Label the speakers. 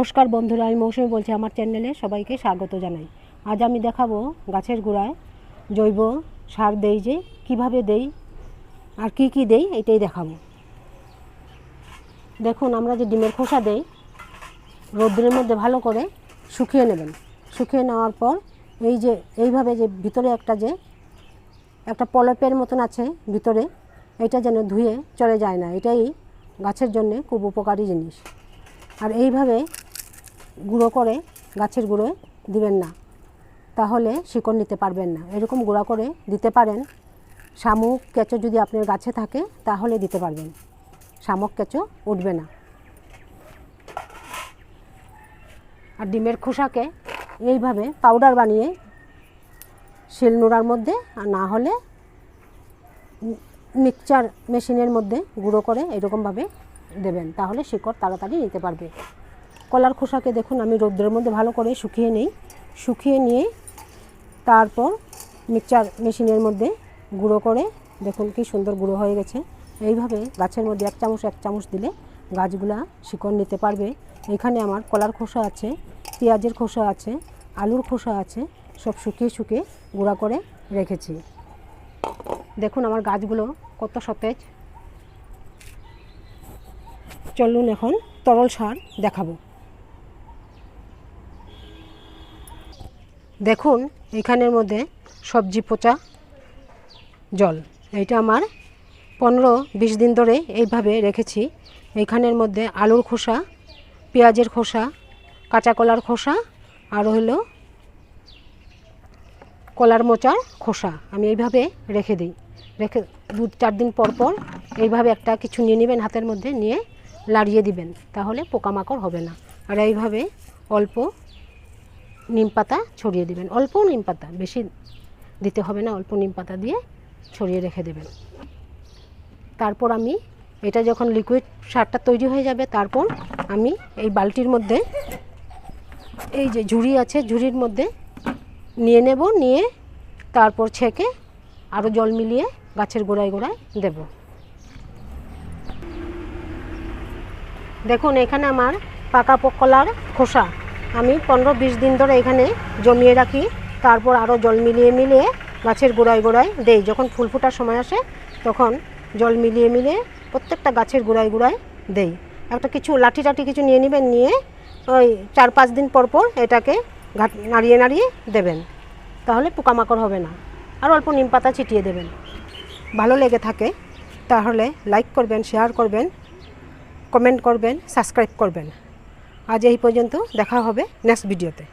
Speaker 1: নমস্কার বন্ধুরা, আমি মৌসুমি বলছি আমার চ্যানেলে সবাইকে স্বাগত জানাই। আজ আমি দেখাবো গাছের গোড়ায় জৈব সার দেই যে, কীভাবে দেই আর কি কি দেই, এটাই দেখাবো। দেখুন, আমরা যে ডিমের খোসা দেই, রোদ্রের মধ্যে ভালো করে শুকিয়ে নেবেন। শুকিয়ে নেওয়ার পর এই যে, এইভাবে যে ভিতরে একটা যে, একটা পলপের মতন আছে ভিতরে, এটা যেন ধুয়ে চলে যায় না। এটাই গাছের জন্য খুব উপকারী জিনিস। আর এইভাবে গুঁড়ো করে, গাছের গুঁড়োয় দিবেন না। তাহলে শিকড় নিতে পারবেন না। এরকম গুঁড়া করে দিতে পারেন। শামুক কেঁচো যদি আপনার গাছে থাকে, তাহলে দিতে পারবেন। শামুক কেঁচো উঠবে না। আর ডিমের খোসাকে এইভাবে পাউডার বানিয়ে শিল নোড়ার মধ্যে, আর না হলে মিক্সচার মেশিনের মধ্যে গুঁড়ো করে এরকমভাবে দেবেন। তাহলে শিকড় তাড়াতাড়ি নিতে পারবে। কলার খোসাকে দেখুন, আমি রৌদ্রের মধ্যে ভালো করে শুকিয়ে নিই। শুকিয়ে নিয়ে তারপর মিক্সচার মেশিনের মধ্যে গুঁড়ো করে দেখুন কি সুন্দর গুঁড়ো হয়ে গেছে। এইভাবে গাছের মধ্যে এক চামচ এক চামচ দিলে গাছগুলা শিকড় নিতে পারবে। এখানে আমার কলার খোসা আছে, পেঁয়াজের খোসা আছে, আলুর খোসা আছে, সব শুকিয়ে শুকিয়ে গুঁড়া করে রেখেছি। দেখুন আমার গাছগুলো কত সতেজ। চলুন এখন তরল সার দেখাবো। দেখুন, এখানের মধ্যে সবজি পচা জল। এইটা আমার পনেরো বিশ দিন ধরে এইভাবে রেখেছি। এইখানের মধ্যে আলুর খোসা, পেঁয়াজের খোসা, কাঁচা কলার খোসা আর হলো কলার মোচার খোসা আমি এইভাবে রেখে দিই। রেখে দু চার দিন পর পর এইভাবে একটা কিছু নিয়ে নেবেন, হাতের মধ্যে নিয়ে লাড়িয়ে দিবেন। তাহলে পোকামাকড় হবে না। আর এইভাবে অল্প নিম পাতা ছড়িয়ে দেবেন। অল্প নিম পাতা, বেশি দিতে হবে না, অল্প নিম পাতা দিয়ে ছড়িয়ে রেখে দেবেন। তারপর আমি এটা যখন লিকুইড সারটা তৈরি হয়ে যাবে, তারপর আমি এই বালতির মধ্যে এই যে ঝুড়ি আছে, ঝুড়ির মধ্যে নিয়ে নেব, নিয়ে তারপর ছেঁকে আরও জল মিলিয়ে গাছের গোড়ায় গোড়ায় দেব। দেখুন, এখানে আমার পাকা কলার খোসা আমি পনেরো বিশ দিন ধরে এখানে জমিয়ে রাখি। তারপর আরও জল মিলিয়ে মিলিয়ে গাছের গোড়ায় গোড়ায় দেই। যখন ফুল ফোটার সময় আসে, তখন জল মিলিয়ে মিলিয়ে প্রত্যেকটা গাছের গোড়ায় গোড়ায় দেই। একটা কিছু লাঠি টাঠি কিছু নিয়ে নেবেন, নিয়ে ওই চার পাঁচ দিন পর পর এটাকে ঘাট, নাড়িয়ে নাড়িয়ে দেবেন। তাহলে পোকামাকড় হবে না। আর অল্প নিম পাতা ছিটিয়ে দেবেন। ভালো লেগে থাকে, তাহলে লাইক করবেন, শেয়ার করবেন, কমেন্ট করবেন, সাবস্ক্রাইব করবেন। আজ এই পর্যন্ত দেখা হবে নেক্সট ভিডিওতে।